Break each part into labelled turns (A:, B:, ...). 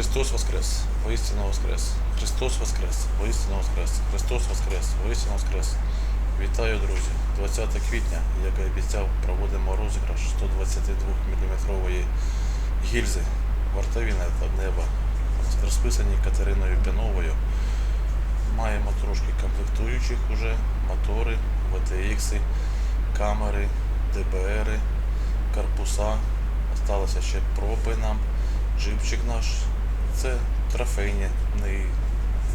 A: Христос Воскрес! Воістину Воскрес! Христос Воскрес! Воістину Воскрес! Христос Воскрес! Воістину Воскрес! Вітаю, друзі! 20 квітня, як і обіцяв, проводимо розіграш 122 мм гільзи вартовіна та неба, розписані Катериною Піновою. Маємо трошки комплектуючих уже, мотори, VTX, камери, ДБР, корпуса. Осталося ще пропи нам, джипчик наш. Це трофейні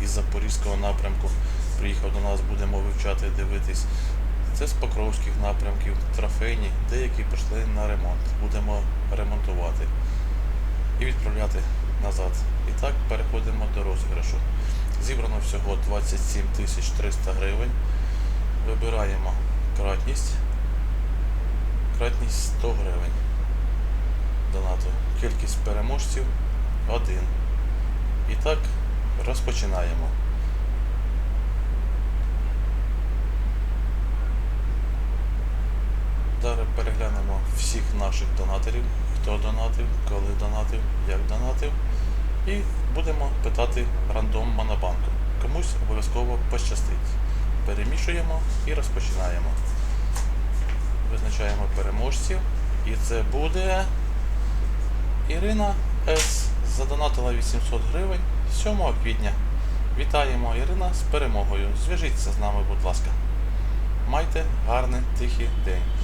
A: із Запорізького напрямку. Приїхав до нас, будемо вивчати, дивитись. Це з Покровських напрямків, трофейні, деякі пішли на ремонт. Будемо ремонтувати і відправляти назад. І так переходимо до розіграшу. Зібрано всього 27 300 гривень. Вибираємо кратність. Кратність 100 гривень. Донату. Кількість переможців 1. І так розпочинаємо. Зараз переглянемо всіх наших донаторів, хто донатив, коли донатив, як донатив. І будемо питати рандом Монобанку. Комусь обов'язково пощастить. Перемішуємо і розпочинаємо. Визначаємо переможців. І це буде Ірина С. Задонатила 800 гривень 7 квітня. Вітаємо Ірина з перемогою. Зв'яжіться з нами, будь ласка. Майте гарний тихий день.